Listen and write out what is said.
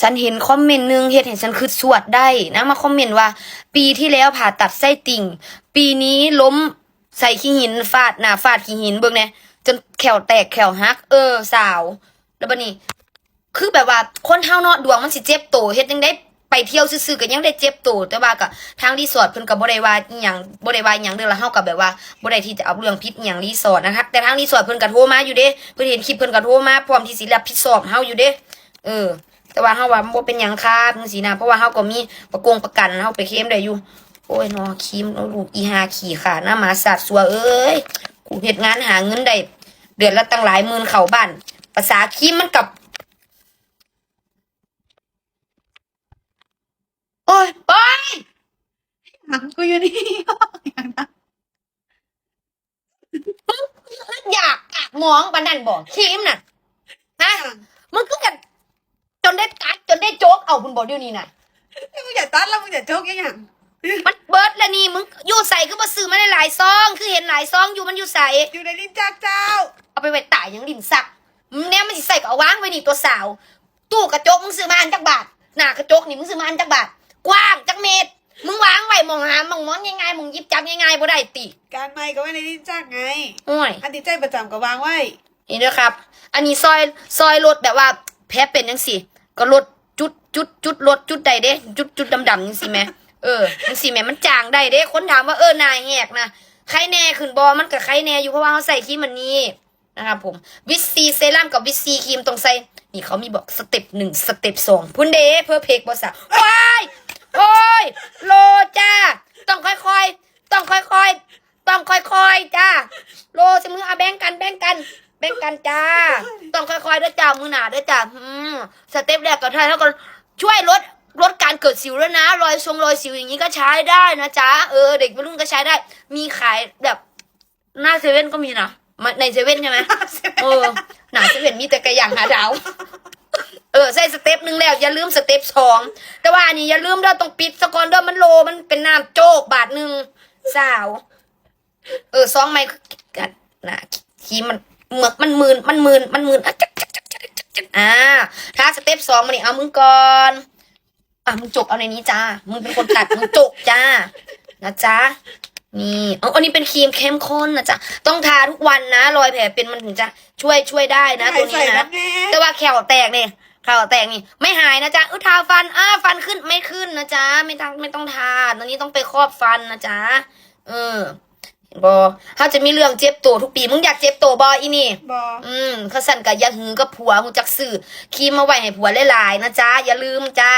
ฉันเห็นคอมเมนต์หนึงเฮ็ดให้ฉันคือสวดได้นะมาคอมเมนต์ว่า ปีที่แล้วผ่าตัดไส้ติ่ง ปีนี้ล้มใส่ขี้หินฟาดหน้าฟาดขี้หินเบิ่งแหน่จนแขวแตกแขวหัก เออสาว แล้วบัดนี้ คือแบบว่าคนเฮาเนาะดวงมันสิเจ็บโตเฮ็ดจังได้ไปเที่ยวซื่อๆก็ยังได้เจ็บโตแต่ว่าก็ทางรีสอร์ทเพิ่นก็บ่ได้ว่าอีหยังบ่ได้ว่าอีหยังเด้อละเฮาก็แบบว่าบ่ได้ที่จะเอาเรื่องผิดอีหยังรีสอร์ทนะคะแต่ทางรีสอร์ทเพิ่นก็โทรมาอยู่เด้เพิ่นเห็นคลิปเพิ่นก็โทรมาพร้อมที่สิรับผิดชอบเฮาอยู่เด้เออ แต่ว่าเฮาว่าบ่เป็นหยังครับจังซี่นะเพราะว่าเฮาก็มีประกงประกันเฮาไปเคลมได้อยู่ โอ้ยเนาะครีมเอาลูกอีหาขี่ขาหน้าหมาสัตว์สัวเอ้ยกูเฮ็ดงานหาเงินได้เดือนละตั้งหลายหมื่นเข้าบ้าน ภาษาครีมมันกับโอ้ยโอ้ยหนังกูอยู่นี่อย่างนั้นอยากกากหมองปานนั่นบอกครีมน่ะฮะมึงก็กัน จนได้กัดจนได้โจกเอาคุณบอกเดี๋ยวนี้น่ะมึงอย่าตัดแล้วมึงอย่าโจกอยังอย่างมันเบิร์ดแล้วนี่มึงอยู่ใส่คือมาซื้อมาได้หลายซอง คือเห็นหลายซองอยู่มันอยู่ใส่อยู่ในลิ้นจักเจ้า เอาไปไว้ตายยังดินสักมึงเนี่ยมันสิใส่ก็เอาวางไว้นี่ตัวสาว ตู้กระจกมึงซื้อมาอันจักบาทหน้ากระจกนี่มึงซื้อมาอันจักบาทกว้างจักเมตรมึงวางไว้มองหามองมองยังไงมึงหยิบจับยังไงบ่ได้ติการไม่ก็ไว้ในลิ้นจักไงโอ้ยอันที่ใจประจำก็วางไว้นี่เด้อครับ อันนี้ซอยซอยรถแบบว่า แพ้เป็นยังสิก็รถจุดจุดจุดรถจุดใดเด้ จุดจุดดำดำยังสิแม่เออยังสิแม่มันจางได้เด้คนถามว่าเออนายแหกนะใครแน่ขึ้นบอมันกับใครแน่อยู่เพราะว่าเขาใส่ครีมมันนี้นะครับผมวิตซีเซรั่มกับวิตซีครีมตรงใส่นี่เขามีบอกสเต็ปหนึ่งสเต็ปสองพุ่นเด้เพื่อเพกบอสาวว้ายโอ้ยโลจ้าต้องค่อยๆ ต้องค่อยๆ ต้องค่อยๆ จ้าโลสมืออาแบ่งกันแบ่งกัน แบ่งกันจ้า ต้องค่อยๆด้อจ้ามือหนาด้อจ้าอืมสเต็ปแรกก็ทายเท่ากันช่วยลดลดการเกิดสิวแล้วนะ รอยทรงรอยสิวอย่างนี้ก็ใช้ได้นะจ๊ะเออเด็กวัยรุ่นก็ใช้ได้ มีขายแบบหน้าเซเว่นก็มีนะในเซเว่นใช่ไหมเออหนาเซเว่นมีแต่กระย่างหาดาวเออใส่สเต็ปหนึ่งแล้ว อย่าลืมสเต็ปสองแต่ว่าอันนี้อย่าลืมเด้อต้องปิดสกอนเด้อมันโลมันเป็นน้ำโจกบาทหนึ่งสาว เออซองไม่กันนะขีมัน เหมือกมันมืนมันมืนมันมืนอะจักจักจักจักจักจักอ่าถ้าสเต็ปสองมานี่เอามึงก่อนอะมึงจกเอาในนี้จ้ามึงเป็นคนตัดมึงจกจ้านะจ๊ะนี่เอาอันนี้เป็นครีมเข้มข้นนะจ๊ะ ต้องทาทุกวันนะรอยแผลเป็นมันถึงจะช่วยช่วยได้นะตัวใส่นี้แล้นะวแน่แต่ว่าแขวแตกเนี่ยแขวแตกนี่ ไม่หายนะจ๊ะ เออทาฟัน อ้าฟันขึ้นไม่ขึ้นนะจ๊ะ ไม่ต้องไม่ต้องทาตอนนี้ต้องไปครอบฟันนะจ๊ะ เออเห็น บอถ้าจะมีเรื่องเจ็บตัวทุกปี มึงอยากเจ็บตัวบออีนี่บออืมเขาสั่นกับยาหือกับผัวมึงจักสื่อครีมมาไว้ให้ผัวหลายๆนะจ๊ะอย่าลืมจ้า